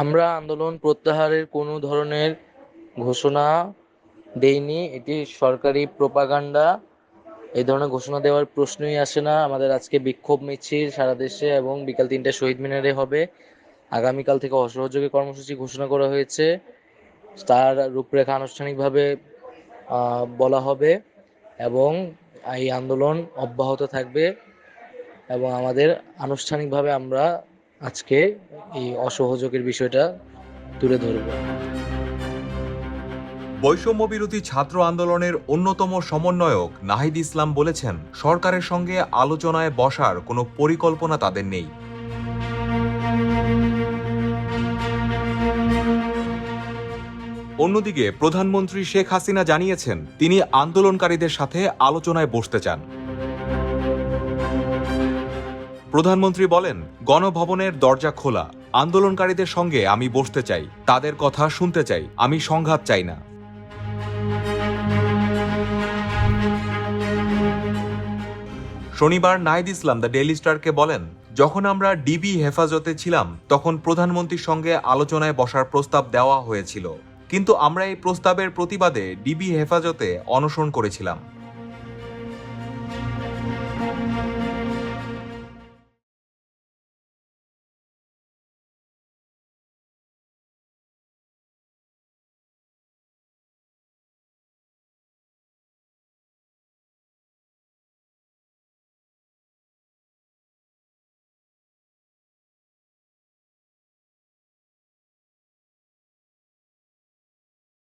আমরা আন্দোলন প্রত্যাহারের কোনো ধরনের ঘোষণা দেইনি। এটি সরকারি প্রোপাগান্ডা। এই ধরনের ঘোষণা দেওয়ার প্রশ্নই আসে না। আমাদের আজকে বিক্ষোভ মিছিল সারা দেশে এবং বিকাল তিনটায় শহীদ মিনারে হবে। আগামীকাল থেকে অসহযোগী কর্মসূচি ঘোষণা করা হয়েছে। তার রূপরেখা আনুষ্ঠানিকভাবে বলা হবে এবং এই আন্দোলন অব্যাহত থাকবে এবং আমাদের আনুষ্ঠানিকভাবে আমরা আজকে এই অসহযোগের বিষয়টা তুলে ধরব। বৈষম্য বিরোধী ছাত্র আন্দোলনের অন্যতম সমন্বয়ক নাহিদ ইসলাম বলেছেন, সরকারের সঙ্গে আলোচনায় বসার কোনো পরিকল্পনা তাদের নেই। অন্যদিকে প্রধানমন্ত্রী শেখ হাসিনা জানিয়েছেন, তিনি আন্দোলনকারীদের সাথে আলোচনায় বসতে চান। প্রধানমন্ত্রী বলেন, গণভবনের দরজা খোলা। আন্দোলনকারীদের সঙ্গে আমি বসতে চাই। তাদের কথা শুনতে চাই। আমি সংঘাত চাই না। শনিবার নাইদ ইসলাম দ্য ডেইলি স্টারকে বলেন, যখন আমরা ডিবি হেফাজতে ছিলাম, তখন প্রধানমন্ত্রীর সঙ্গে আলোচনায় বসার প্রস্তাব দেওয়া হয়েছিল। কিন্তু আমরা এই প্রস্তাবের প্রতিবাদে ডিবি হেফাজতে অনশন করেছিলাম।